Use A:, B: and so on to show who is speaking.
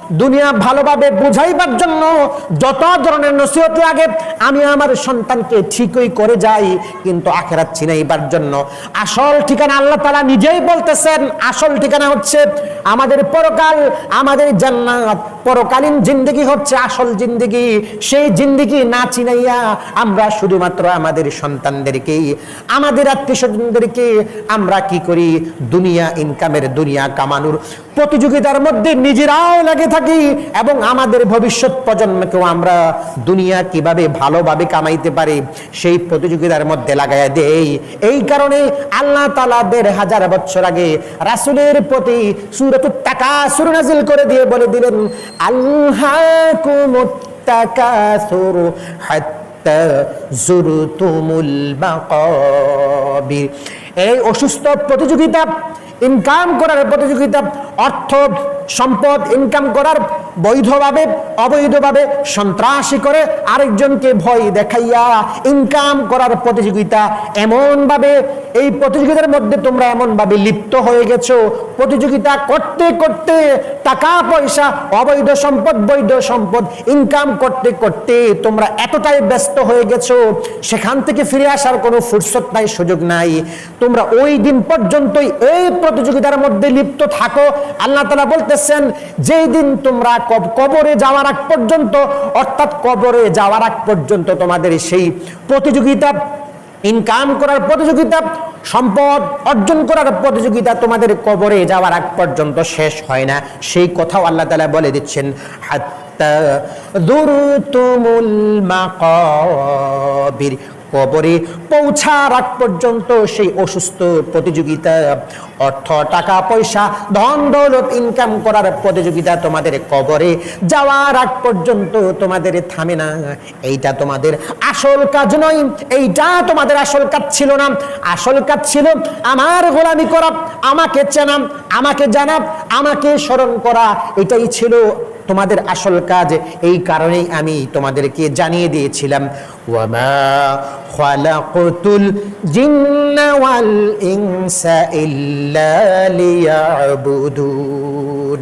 A: দুনিয়া ভালোভাবে বুঝাইবার জন্য যত ধরনের নসিহত লাগে আমি আমার সন্তানকে ঠিকই করে যাই, কিন্তু আখেরাত চিনাইবার জন্য। আসল ঠিকানা আল্লাহ তালা নিজেই বলতেছেন, আসল ঠিকানা হচ্ছে আমাদের পরকাল, আমাদের জান্নাত। পরকালীন জিন্দগি হচ্ছে আসল জিন্দগি। সেই জিন্দগি না চিনাইয়া আমরা শুধুমাত্র আমাদের সন্তানদেরকেই, আমাদের আত্মীয় স্বজনদেরকে আমরা কি করি? দুনিয়া ইনকামের দুনিয়া কামানোর প্রতিযোগিতার মধ্যে নিজেরাও লেগে থাকি এবং আমাদের ভবিষ্যৎ প্রজন্মকেও আমরা দুনিয়া কীভাবে ভালোভাবে কামাইতে পারি, সেই প্রতিযোগিতার মধ্যে লাগাইয়া দেই। এই কারণে আল্লাহ তালা দেড় হাজার বছর আগে রাসুলের প্রতি সুরত টাকা সুর নাজিল করে দিয়ে বলে দিলেন আল্লাহ এই অসুস্থ প্রতিযোগিতা, ইনকাম করার প্রতিযোগিতা অর্থ সম্পদ ইনকাম করার বৈধভাবে অবৈধভাবে সন্ত্রাসী করে আরেকজনকে ভয় দেখাইয়া ইনকাম করার প্রতিযোগিতা এমনভাবে, এই প্রতিযোগিতার মধ্যে তোমরা এমনভাবে লিপ্ত হয়ে গেছো। প্রতিযোগিতা করতে করতে টাকা পয়সা, অবৈধ সম্পদ, বৈধ সম্পদ, ইনকাম করতে করতে তোমরা এতটাই ব্যস্ত হয়ে গেছো। সেখান থেকে ফিরে আসার কোনো ফুরসত নাই, সুযোগ নাই। তোমরা ওই দিন পর্যন্তই এই প্রতিযোগিতার মধ্যে লিপ্ত থাকো। আল্লাহ তালা বলতেছেন, যেই দিন তোমরা কব- কবরে যাওয়ার আগ পর্যন্ত, অর্থাৎ কবরে যাওয়ার আগ পর্যন্ত তোমাদের সেই প্রতিযোগিতা, ইনকাম করার প্রতিযোগিতা, সম্পদ অর্জন করার প্রতিযোগিতা তোমাদের কবরে যাওয়ার আগ পর্যন্ত শেষ হয় না। সেই কথাও আল্লাহ তালা বলে দিচ্ছেন, হাত্তা দুরতুমুল মাকাবির কবরে পৌঁছার আগ পর্যন্ত সেই অসুস্থ প্রতিযোগিতা, অর্থ, টাকা, পয়সা, ধন, দৌলত ইনকাম করার প্রতিযোগিতা তোমাদের কবরে যাওয়ার আগ পর্যন্ত তোমাদের থামে না। এইটা তোমাদের আসল কাজ নয়, এইটা তোমাদের আসল কাজ ছিল না। আসল কাজ ছিল আমার গোলামি করা, আমাকে চেনা, আমাকে জানা, আমাকে স্মরণ করা। এটাই ছিল তোমাদের আসল কাজ এই কারণেই আমি তোমাদেরকে জানিয়ে দিয়েছিলাম। ওয়ামা খালাকতুল জিন্না ওয়াল ইল্লা লিয়াবুদুন।